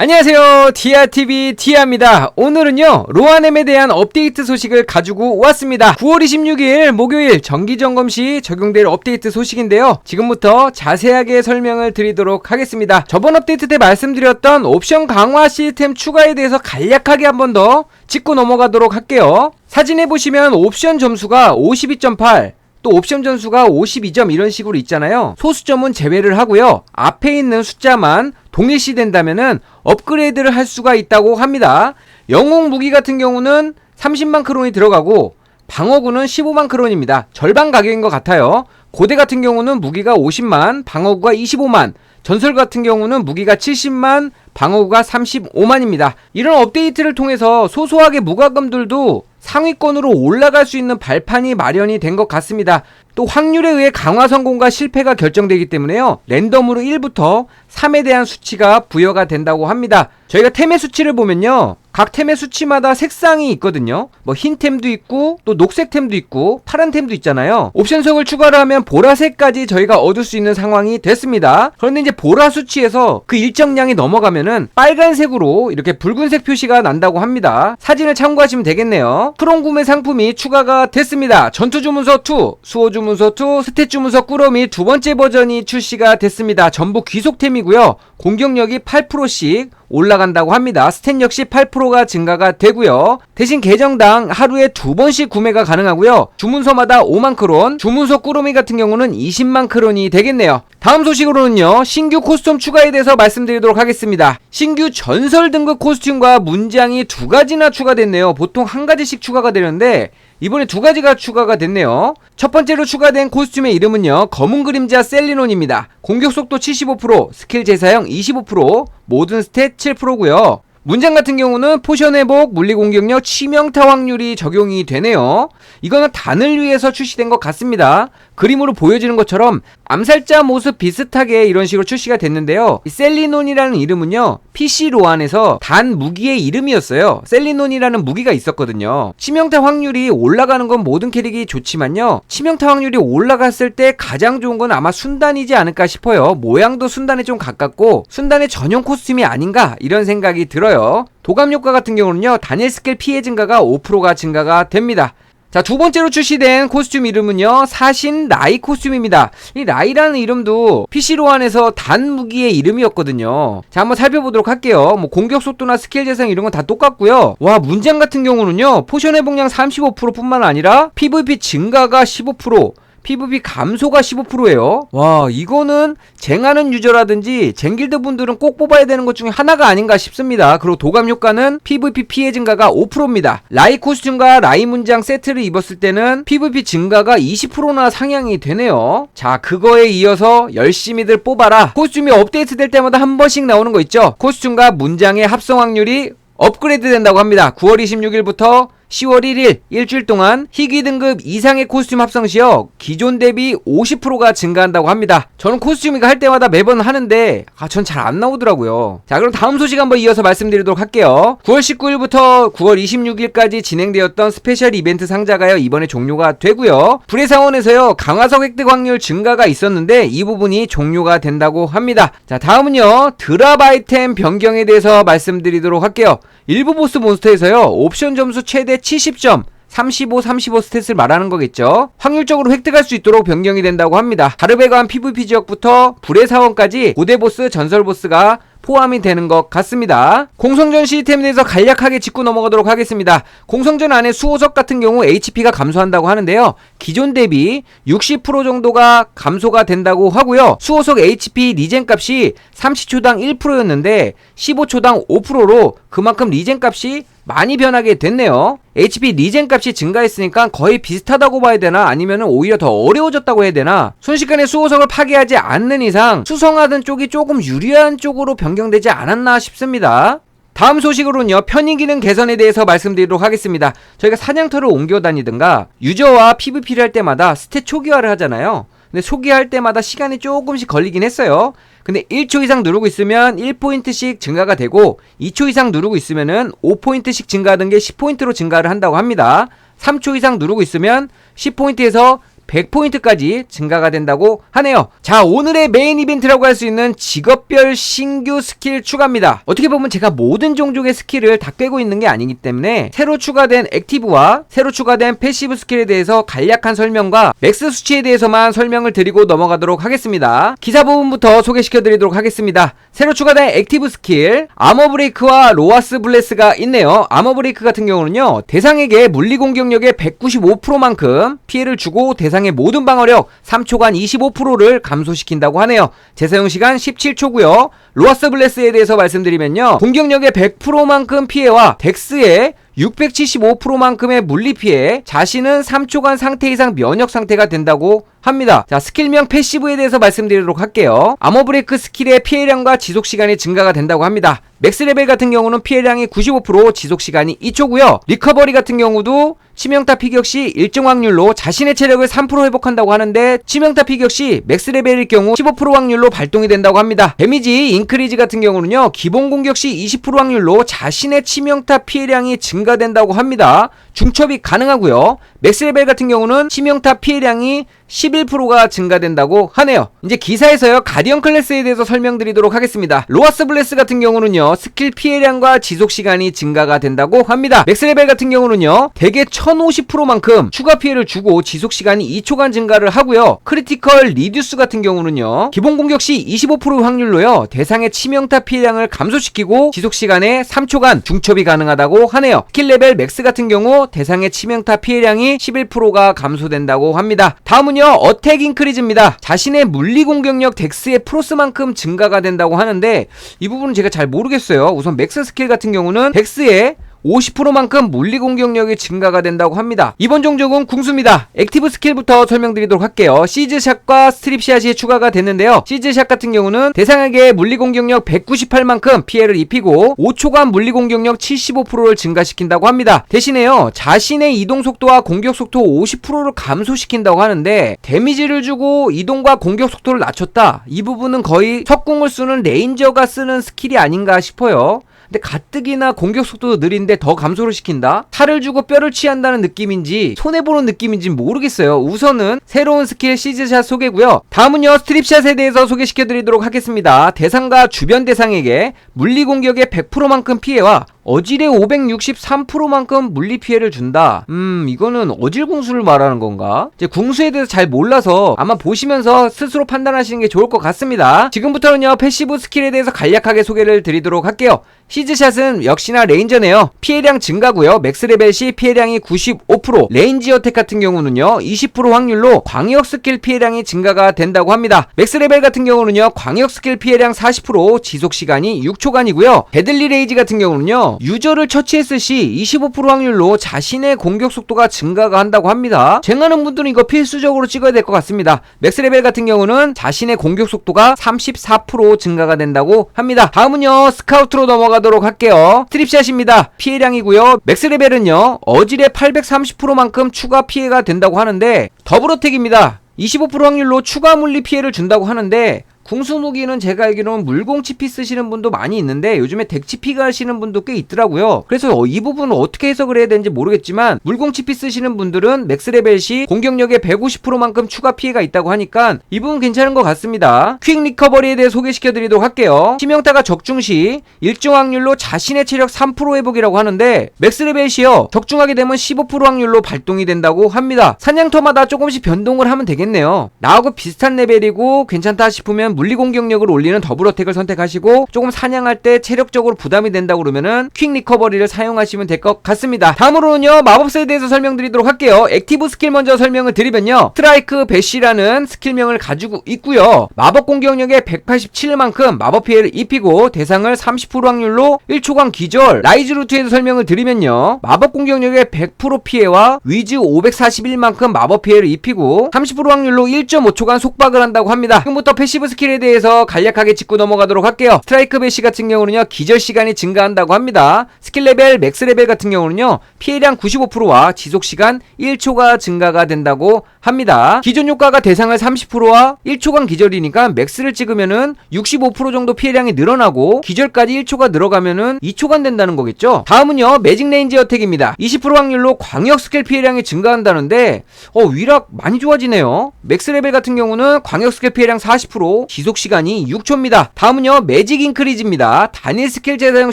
안녕하세요. 디아TV 디아입니다. 오늘은요, 로아넴에 대한 업데이트 소식을 가지고 왔습니다. 9월 26일 목요일 정기점검 시 적용될 업데이트 소식인데요. 지금부터 자세하게 설명을 드리도록 하겠습니다. 저번 업데이트 때 말씀드렸던 옵션 강화 시스템 추가에 대해서 간략하게 한 번 더 짚고 넘어가도록 할게요. 사진에 보시면 옵션 점수가 52.8, 또 옵션 점수가 52점 이런 식으로 있잖아요. 소수점은 제외를 하고요. 앞에 있는 숫자만 동일시 된다면은 업그레이드를 할 수가 있다고 합니다. 영웅 무기 같은 경우는 30만 크론이 들어가고 방어구는 15만 크론입니다. 절반 가격인 것 같아요. 고대 같은 경우는 무기가 50만, 방어구가 25만, 전설 같은 경우는 무기가 70만, 방어구가 35만입니다. 이런 업데이트를 통해서 소소하게 무과금들도 상위권으로 올라갈 수 있는 발판이 마련이 된 것 같습니다. 또 확률에 의해 강화 성공과 실패가 결정되기 때문에요. 랜덤으로 1부터 3에 대한 수치가 부여가 된다고 합니다. 저희가 템의 수치를 보면요. 각 템의 수치마다 색상이 있거든요. 뭐 흰템도 있고 또 녹색템도 있고 파란템도 있잖아요. 옵션석을 추가를 하면 보라색까지 저희가 얻을 수 있는 상황이 됐습니다. 그런데 이제 보라 수치에서 그 일정량이 넘어가면은 빨간색으로 이렇게 붉은색 표시가 난다고 합니다. 사진을 참고하시면 되겠네요. 크롬 구매 상품이 추가가 됐습니다. 전투 주문서 2, 수호 주문서 2, 스탯 주문서 꾸러미 두 번째 버전이 출시가 됐습니다. 전부 귀속템이고요. 공격력이 8%씩 올라간다고 합니다. 스탯 역시 8%가 증가가 되고요. 대신 계정당 하루에 두 번씩 구매가 가능하고요. 주문서마다 5만 크론, 주문서 꾸러미 같은 경우는 20만 크론이 되겠네요. 다음 소식으로는요. 신규 코스튬 추가에 대해서 말씀드리도록 하겠습니다. 신규 전설 등급 코스튬과 문장이 두 가지나 추가됐네요. 보통 한 가지씩 추가가 되는데 이번에 두 가지가 추가가 됐네요. 첫 번째로 추가된 코스튬의 이름은요. 검은 그림자 셀리논입니다. 공격 속도 75%, 스킬 재사용 25%, 모든 스탯 7%고요. 문장 같은 경우는 포션 회복, 물리 공격력, 치명타 확률이 적용이 되네요. 이거는 단을 위해서 출시된 것 같습니다. 그림으로 보여지는 것처럼 암살자 모습 비슷하게 이런 식으로 출시가 됐는데요. 이 셀리논이라는 이름은요, PC 로안에서 단 무기의 이름이었어요. 셀리논이라는 무기가 있었거든요. 치명타 확률이 올라가는 건 모든 캐릭이 좋지만요, 치명타 확률이 올라갔을 때 가장 좋은 건 아마 순단이지 않을까 싶어요. 모양도 순단에 좀 가깝고, 순단의 전용 코스튬이 아닌가, 이런 생각이 들어요. 도감 효과 같은 경우는요, 단일 스킬 피해 증가가 5%가 증가가 됩니다. 자, 두 번째로 출시된 코스튬 이름은요, 사신 라이 코스튬입니다. 이 라이라는 이름도 PC로안에서 단 무기의 이름이었거든요. 자, 한번 살펴보도록 할게요. 뭐, 공격 속도나 스킬 재생 이런 건 다 똑같고요. 와, 문장 같은 경우는요, 포션 회복량 35% 뿐만 아니라 PVP 증가가 15%, PVP 감소가 15%예요. 와, 이거는 쟁하는 유저라든지 쟁길드 분들은 꼭 뽑아야 되는 것 중에 하나가 아닌가 싶습니다. 그리고 도감 효과는 PVP 피해 증가가 5%입니다. 라이 코스튬과 라이 문장 세트를 입었을 때는 PVP 증가가 20%나 상향이 되네요. 자, 그거에 이어서 열심히들 뽑아라. 코스튬이 업데이트 될 때마다 한 번씩 나오는 거 있죠? 코스튬과 문장의 합성 확률이 업그레이드 된다고 합니다. 9월 26일부터 10월 1일 일주일 동안 희귀 등급 이상의 코스튬 합성 시여 기존 대비 50%가 증가한다고 합니다. 저는 코스튬이가 할 때마다 매번 하는데 아 전 잘 안 나오더라고요. 자 그럼 다음 소식 한번 이어서 말씀드리도록 할게요. 9월 19일부터 9월 26일까지 진행되었던 스페셜 이벤트 상자가요 이번에 종료가 되고요. 불의 사원에서요 강화석 획득 확률 증가가 있었는데 이 부분이 종료가 된다고 합니다. 자 다음은요 드랍 아이템 변경에 대해서 말씀드리도록 할게요. 일부 보스 몬스터에서요 옵션 점수 최대 70점 35, 35 스탯을 말하는 거겠죠. 확률적으로 획득할 수 있도록 변경이 된다고 합니다. 다르베관 PVP 지역부터 불의 사원까지 고대 보스, 전설 보스가 포함이 되는 것 같습니다. 공성전 시스템에 대해서 간략하게 짚고 넘어가도록 하겠습니다. 공성전 안에 수호석 같은 경우 HP가 감소한다고 하는데요. 기존 대비 60% 정도가 감소가 된다고 하고요. 수호석 HP 리젠 값이 30초당 1%였는데 15초당 5%로 그만큼 리젠 값이 많이 변하게 됐네요. HP 리젠 값이 증가했으니까 거의 비슷하다고 봐야 되나? 아니면 오히려 더 어려워졌다고 해야 되나? 순식간에 수호석을 파괴하지 않는 이상 수성하던 쪽이 조금 유리한 쪽으로 변경되지 않았나 싶습니다. 다음 소식으로는요 편의 기능 개선에 대해서 말씀드리도록 하겠습니다. 저희가 사냥터를 옮겨 다니든가 유저와 PVP를 할 때마다 스탯 초기화를 하잖아요. 근데 초기화할 때마다 시간이 조금씩 걸리긴 했어요 근데 1초 이상 누르고 있으면 1포인트씩 증가가 되고 2초 이상 누르고 있으면은 5포인트씩 증가하던 게 10포인트로 증가를 한다고 합니다. 3초 이상 누르고 있으면 10포인트에서 100포인트까지 증가가 된다고 하네요. 자, 오늘의 메인 이벤트라고 할 수 있는 직업별 신규 스킬 추가입니다. 어떻게 보면 제가 모든 종족의 스킬을 다 꿰고 있는 게 아니기 때문에 새로 추가된 액티브와 새로 추가된 패시브 스킬에 대해서 간략한 설명과 맥스 수치에 대해서만 설명을 드리고 넘어가도록 하겠습니다. 기사 부분부터 소개시켜 드리도록 하겠습니다. 새로 추가된 액티브 스킬 아머 브레이크와 로아스 블레스가 있네요. 아머 브레이크 같은 경우는요. 대상에게 물리 공격력의 195%만큼 피해를 주고 대상 의 모든 방어력 3초간 25%를 감소시킨다고 하네요. 재사용 시간 17초고요. 로아스 블레스에 대해서 말씀드리면요. 공격력의 100%만큼 피해와 덱스의 675%만큼의 물리 피해, 자신은 3초간 상태 이상 면역 상태가 된다고 합니다. 자, 스킬명 패시브에 대해서 말씀드리도록 할게요. 아머 브레이크 스킬의 피해량과 지속 시간이 증가가 된다고 합니다. 맥스 레벨 같은 경우는 피해량이 95% 지속 시간이 2초고요. 리커버리 같은 경우도 치명타 피격 시 일정 확률로 자신의 체력을 3% 회복한다고 하는데 치명타 피격 시 맥스 레벨일 경우 15% 확률로 발동이 된다고 합니다. 데미지 인크리즈 같은 경우는요. 기본 공격 시 20% 확률로 자신의 치명타 피해량이 증가된다고 합니다. 중첩이 가능하고요. 맥스 레벨 같은 경우는 치명타 피해량이 11%가 증가된다고 하네요. 이제 기사에서요, 가디언 클래스에 대해서 설명드리도록 하겠습니다. 로아스 블레스 같은 경우는요, 스킬 피해량과 지속 시간이 증가가 된다고 합니다. 맥스 레벨 같은 경우는요, 대개 1050%만큼 추가 피해를 주고 지속 시간이 2초간 증가를 하고요. 크리티컬 리듀스 같은 경우는요, 기본 공격 시 25% 확률로요, 대상의 치명타 피해량을 감소시키고 지속 시간에 3초간 중첩이 가능하다고 하네요. 스킬 레벨 맥스 같은 경우 대상의 치명타 피해량이 11%가 감소된다고 합니다. 다음은요, 어택 인크리즈입니다. 자신의 물리 공격력 덱스의 프로스만큼 증가가 된다고 하는데 이 부분은 제가 잘 모르겠어요. 우선 맥스 스킬 같은 경우는 덱스의 50%만큼 물리 공격력이 증가가 된다고 합니다. 이번 종족은 궁수입니다. 액티브 스킬부터 설명드리도록 할게요. 시즈샷과 스트립샷이 추가가 됐는데요. 시즈샷 같은 경우는 대상에게 물리 공격력 198만큼 피해를 입히고 5초간 물리 공격력 75%를 증가시킨다고 합니다. 대신에요. 자신의 이동 속도와 공격 속도 50%를 감소시킨다고 하는데 데미지를 주고 이동과 공격 속도를 낮췄다. 이 부분은 거의 석궁을 쓰는 레인저가 쓰는 스킬이 아닌가 싶어요. 근데 가뜩이나 공격 속도도 느린데 더 감소를 시킨다? 탈을 주고 뼈를 취한다는 느낌인지 손해보는 느낌인지 모르겠어요. 우선은 새로운 스킬 시즈샷 소개고요. 다음은요 스트립샷에 대해서 소개시켜드리도록 하겠습니다. 대상과 주변 대상에게 물리 공격의 100%만큼 피해와 어질의 563%만큼 물리 피해를 준다. 음, 이거는 어질 궁수를 말하는 건가? 이제 궁수에 대해서 잘 몰라서 아마 보시면서 스스로 판단하시는 게 좋을 것 같습니다. 지금부터는요, 패시브 스킬에 대해서 간략하게 소개를 드리도록 할게요. 시즈샷은 역시나 레인저네요. 피해량 증가고요. 맥스 레벨 시 피해량이 95%, 레인지 어택 같은 경우는요, 20% 확률로 광역 스킬 피해량이 증가가 된다고 합니다. 맥스 레벨 같은 경우는요, 광역 스킬 피해량 40%, 지속 시간이 6초간이고요. 데들리 레이지 같은 경우는요, 유저를 처치했을 시 25% 확률로 자신의 공격 속도가 증가가 한다고 합니다. 쟁하는 분들은 이거 필수적으로 찍어야 될 것 같습니다. 맥스 레벨 같은 경우는 자신의 공격 속도가 34% 증가가 된다고 합니다. 다음은요, 스카우트로 넘어가도록 할게요. 트립샷입니다. 피해량이고요. 맥스 레벨은요, 어질의 830%만큼 추가 피해가 된다고 하는데, 더블어택입니다. 25% 확률로 추가 물리 피해를 준다고 하는데 궁수 무기는 제가 알기로는 물공치피 쓰시는 분도 많이 있는데 요즘에 덱치피가 하시는 분도 꽤 있더라고요. 그래서 어, 이 부분은 어떻게 해석을 해야 되는지 모르겠지만 물공치피 쓰시는 분들은 맥스 레벨 시 공격력의 150%만큼 추가 피해가 있다고 하니까 이 부분 괜찮은 것 같습니다. 퀵 리커버리에 대해 소개시켜 드리도록 할게요. 치명타가 적중 시 일정 확률로 자신의 체력 3% 회복이라고 하는데 맥스 레벨 시요 적중하게 되면 15% 확률로 발동이 된다고 합니다. 사냥터마다 조금씩 변동을 하면 되겠네요. 나하고 비슷한 레벨이고 괜찮다 싶으면 물리 공격력을 올리는 더블어택을 선택하시고 조금 사냥할 때 체력적으로 부담이 된다 그러면은 퀵 리커버리를 사용하시면 될 것 같습니다. 다음으로는요 마법사에 대해서 설명드리도록 할게요. 액티브 스킬 먼저 설명을 드리면요 스트라이크 배시라는 스킬명을 가지고 있고요. 마법 공격력의 187만큼 마법 피해를 입히고 대상을 30% 확률로 1초간 기절 라이즈 루트에서 설명을 드리면요 마법 공격력의 100% 피해와 위즈 541만큼 마법 피해를 입히고 30% 확률로 1.5초간 속박을 한다고 합니다. 지금부터 패시브 스킬 스킬에 대해서 간략하게 짚고 넘어가도록 할게요. 스트라이크 배시 같은 경우는요, 기절 시간이 증가한다고 합니다. 스킬 레벨, 맥스 레벨 같은 경우는요, 피해량 95%와 지속 시간 1초가 증가가 된다고 합니다. 기존 효과가 대상을 30%와 1초간 기절이니까 맥스를 찍으면은 65% 정도 피해량이 늘어나고 기절까지 1초가 늘어가면은 2초간 된다는 거겠죠. 다음은요, 매직 레인지 어택입니다. 20% 확률로 광역 스킬 피해량이 증가한다는데 어, 위락 많이 좋아지네요. 맥스 레벨 같은 경우는 광역 스킬 피해량 40%, 지속 시간이 6초입니다. 다음은요, 매직 인크리즈입니다. 단일 스킬 재사용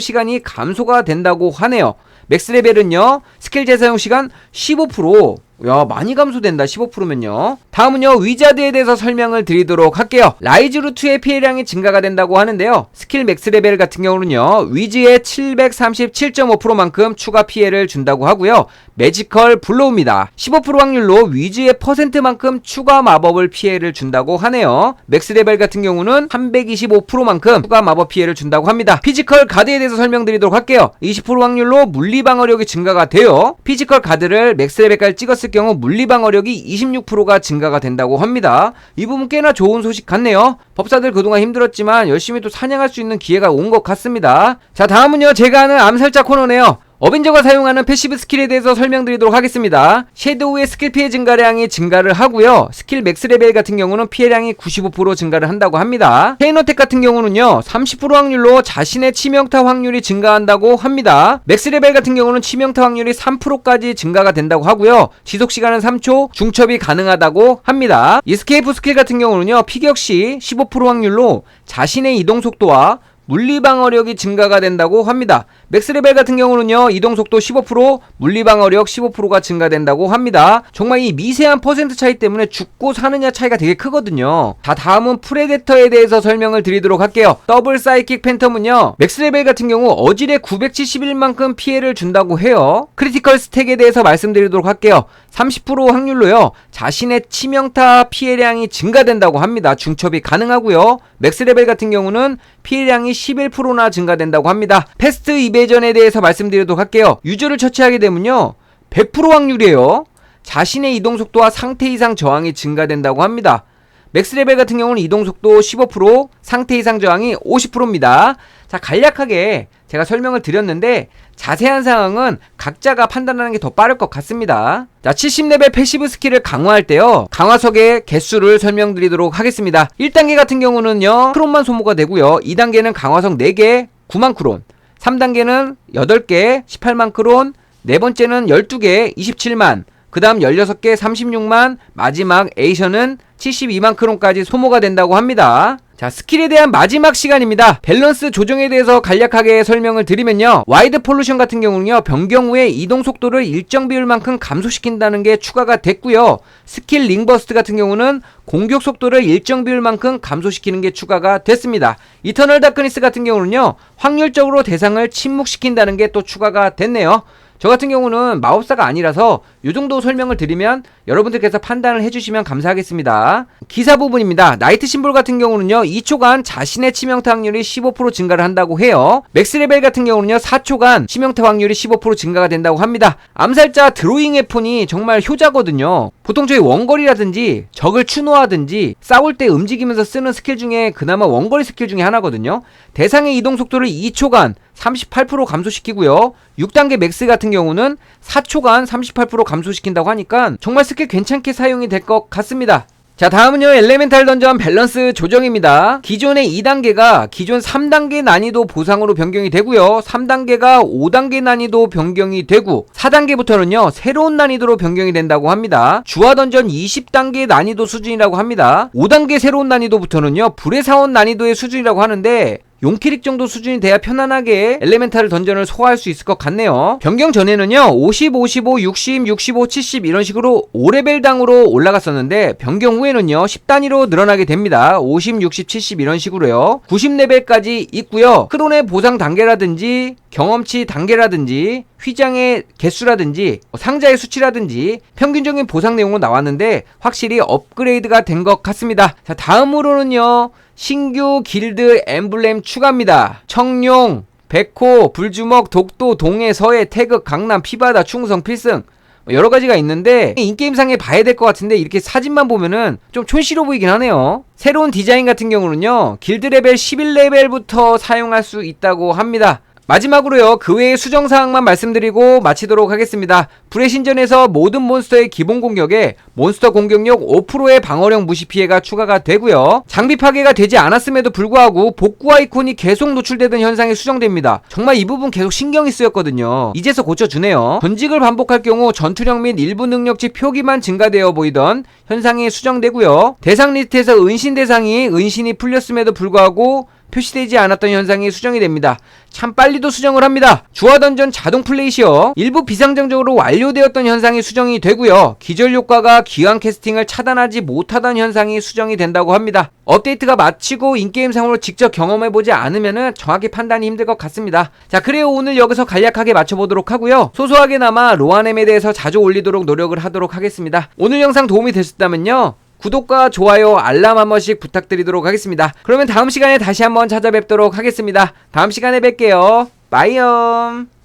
시간이 감소가 된다고 하네요. 맥스 레벨은요, 스킬 재사용 시간 15%, 야, 많이 감소된다. 15%면요. 다음은요, 위자드에 대해서 설명을 드리도록 할게요. 라이즈 루트의 피해량이 증가가 된다고 하는데요. 스킬 맥스 레벨 같은 경우는요, 위즈의 737.5%만큼 추가 피해를 준다고 하고요. 매지컬 블로우입니다. 15% 확률로 위즈의 퍼센트만큼 추가 마법을 피해를 준다고 하네요. 맥스 레벨 같은 경우는 325%만큼 추가 마법 피해를 준다고 합니다. 피지컬 가드에 대해서 설명드리도록 할게요. 20% 확률로 물리 방어력이 증가가 돼요. 피지컬 가드를 맥스 레벨까지 찍었을 경우 물리 방어력이 26%가 증가가 된다고 합니다. 이 부분 꽤나 좋은 소식 같네요. 법사들 그동안 힘들었지만 열심히 또 사냥할 수 있는 기회가 온 것 같습니다. 자, 다음은요. 제가 하는 암살자 코너네요. 어벤져가 사용하는 패시브 스킬에 대해서 설명드리도록 하겠습니다. 섀도우의 스킬 피해 증가량이 증가를 하고요. 스킬 맥스 레벨 같은 경우는 피해량이 95% 증가를 한다고 합니다. 체인어택 같은 경우는요. 30% 확률로 자신의 치명타 확률이 증가한다고 합니다. 맥스 레벨 같은 경우는 치명타 확률이 3%까지 증가가 된다고 하고요. 지속 시간은 3초, 중첩이 가능하다고 합니다. 이스케이프 스킬 같은 경우는요. 피격 시 15% 확률로 자신의 이동 속도와 물리 방어력이 증가가 된다고 합니다. 맥스 레벨 같은 경우는요, 이동 속도 15%, 물리 방어력 15%가 증가된다고 합니다. 정말 이 미세한 퍼센트 차이 때문에 죽고 사느냐 차이가 되게 크거든요. 자, 다음은 프레데터에 대해서 설명을 드리도록 할게요. 더블 사이킥 팬텀은요, 맥스 레벨 같은 경우 어질에 971만큼 피해를 준다고 해요. 크리티컬 스택에 대해서 말씀드리도록 할게요. 30% 확률로요, 자신의 치명타 피해량이 증가된다고 합니다. 중첩이 가능하고요. 맥스 레벨 같은 경우는 피해량이 11%나 증가된다고 합니다. 패스트 이베전에 대해서 말씀드리도록 할게요. 유저를 처치하게 되면요. 100% 확률이에요. 자신의 이동 속도와 상태 이상 저항이 증가된다고 합니다. 맥스 레벨 같은 경우는 이동 속도 15%, 상태 이상 저항이 50%입니다. 자, 간략하게 제가 설명을 드렸는데 자세한 상황은 각자가 판단하는 게 더 빠를 것 같습니다. 자, 70레벨 패시브 스킬을 강화할 때요. 강화석의 개수를 설명드리도록 하겠습니다. 1단계 같은 경우는요. 크론만 소모가 되고요. 2단계는 강화석 4개, 9만 크론. 3단계는 8개, 18만 크론. 네 번째는 12개, 27만. 그 다음 16개, 36만. 마지막 에이션은 72만 크론까지 소모가 된다고 합니다. 자, 스킬에 대한 마지막 시간입니다. 밸런스 조정에 대해서 간략하게 설명을 드리면요. 와이드 폴루션 같은 경우는요, 변경 후에 이동 속도를 일정 비율만큼 감소시킨다는 게 추가가 됐고요. 스킬 링버스트 같은 경우는 공격 속도를 일정 비율만큼 감소시키는 게 추가가 됐습니다. 이터널 다크니스 같은 경우는요, 확률적으로 대상을 침묵시킨다는 게 또 추가가 됐네요. 저 같은 경우는 마법사가 아니라서 이 정도 설명을 드리면 여러분들께서 판단을 해주시면 감사하겠습니다. 기사 부분입니다. 나이트 심볼 같은 경우는요, 2초간 자신의 치명타 확률이 15% 증가를 한다고 해요. 맥스 레벨 같은 경우는요, 4초간 치명타 확률이 15% 증가가 된다고 합니다. 암살자 드로잉 웨폰이 정말 효자거든요. 보통 저희 원거리라든지 적을 추노하든지 싸울 때 움직이면서 쓰는 스킬 중에 그나마 원거리 스킬 중에 하나거든요. 대상의 이동 속도를 2초간 38% 감소시키고요. 6단계 맥스 같은 경우는 4초간 38% 감소시킨다고 하니까 정말 스킬 괜찮게 사용이 될 것 같습니다. 자 다음은요. 엘레멘탈 던전 밸런스 조정입니다. 기존의 2단계가 기존 3단계 난이도 보상으로 변경이 되고요. 3단계가 5단계 난이도 변경이 되고 4단계부터는요. 새로운 난이도로 변경이 된다고 합니다. 주화 던전 20단계 난이도 수준이라고 합니다. 5단계 새로운 난이도부터는요. 불의 사원 난이도의 수준이라고 하는데 용키릭 정도 수준이 돼야 편안하게 엘레멘탈 던전을 소화할 수 있을 것 같네요. 변경 전에는요, 50, 55, 60, 65, 70 이런 식으로 5레벨당으로 올라갔었는데, 변경 후에는요, 10단위로 늘어나게 됩니다. 50, 60, 70 이런 식으로요. 90레벨까지 있고요. 크론의 보상 단계라든지, 경험치 단계라든지, 휘장의 개수라든지, 상자의 수치라든지, 평균적인 보상 내용으로 나왔는데, 확실히 업그레이드가 된 것 같습니다. 자, 다음으로는요, 신규 길드 엠블렘 추가입니다. 청룡, 백호, 불주먹, 독도, 동해, 서해, 태극, 강남, 피바다, 충성, 필승. 여러 가지가 있는데 인게임상에 봐야 될 것 같은데 이렇게 사진만 보면은 좀 촌스러워 보이긴 하네요. 새로운 디자인 같은 경우는요, 길드 레벨 11레벨부터 사용할 수 있다고 합니다. 마지막으로요, 그 외의 수정사항만 말씀드리고 마치도록 하겠습니다. 불의 신전에서 모든 몬스터의 기본 공격에 몬스터 공격력 5%의 방어력 무시 피해가 추가가 되고요. 장비 파괴가 되지 않았음에도 불구하고 복구 아이콘이 계속 노출되던 현상이 수정됩니다. 정말 이 부분 계속 신경이 쓰였거든요. 이제서 고쳐주네요. 전직을 반복할 경우 전투력 및 일부 능력치 표기만 증가되어 보이던 현상이 수정되고요. 대상 리스트에서 은신 대상이 은신이 풀렸음에도 불구하고 표시되지 않았던 현상이 수정이 됩니다. 참 빨리도 수정을 합니다. 주화 던전 자동 플레이시어 일부 비상정적으로 완료되었던 현상이 수정이 되고요. 기절 효과가 기왕 캐스팅을 차단하지 못하던 현상이 수정이 된다고 합니다. 업데이트가 마치고 인게임 상으로 직접 경험해 보지 않으면 정확히 판단이 힘들 것 같습니다. 자, 그래요. 오늘 여기서 간략하게 맞춰 보도록 하고요. 소소하게나마 로아넴에 대해서 자주 올리도록 노력을 하도록 하겠습니다. 오늘 영상 도움이 되셨다면요. 구독과 좋아요, 알람 한 번씩 부탁드리도록 하겠습니다. 그러면 다음 시간에 다시 한번 찾아뵙도록 하겠습니다. 다음 시간에 뵐게요. 빠이엄.